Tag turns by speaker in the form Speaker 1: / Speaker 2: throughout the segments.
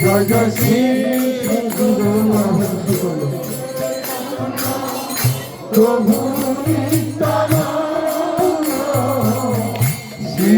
Speaker 1: জয় জয়
Speaker 2: শ্রী
Speaker 1: প্রভু শ্রী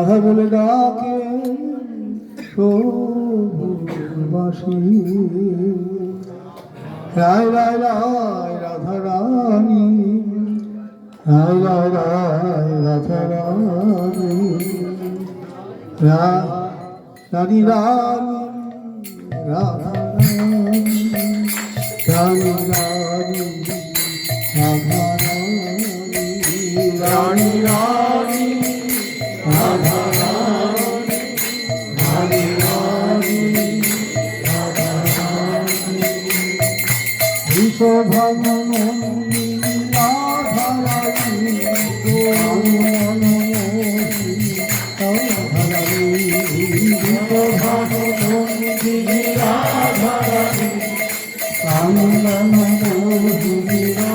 Speaker 1: রাধা বলে ডাকে বাসী রায় রায় রায়, রাধা রানী। রায় রায় রায়, রাধা রানী। রানী রানী, রাধা রানী রানী। রানী